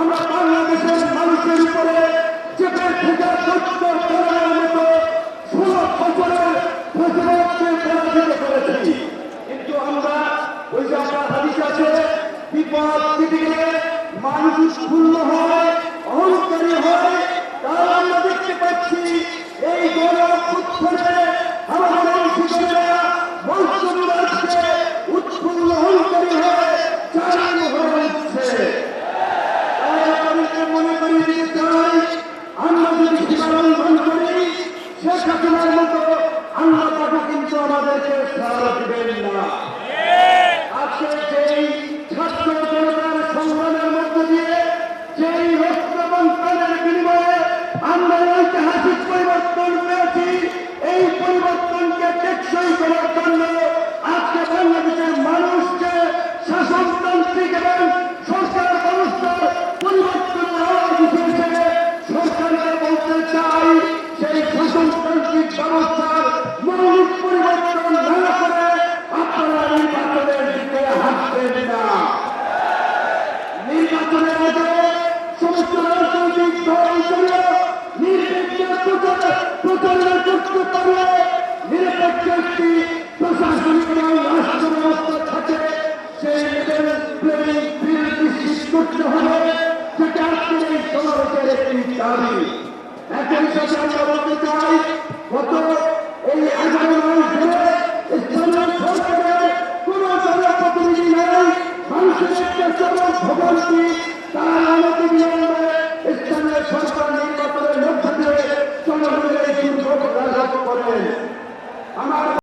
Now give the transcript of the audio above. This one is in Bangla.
আমরা বাংলাদেশের মানুষের উপরে চেপে থেকে সত্য করার মতো ষোলো আমরা ওই যে আপনার বিপদ দিদিকে মানুষ হয়, অহংকারী হয়, তার আমরা দেখতে পাচ্ছি, এই গৌরব উত্থনে সীমা লঙ্ঘন করি শেখ হাসিনার মতো আল্লাহ কিন্তু আমাদেরকে সারা দিবেন না। আজকে যেই করতে হবে যেটা আজকের এই সমাবেশের একটি দাবি। একই সাথে আমরা বলতে চাই, গত এই এগারো মাস ধরে স্থানীয় সরকারের কোন জনপ্রতিনিধি নেই সরকার আমার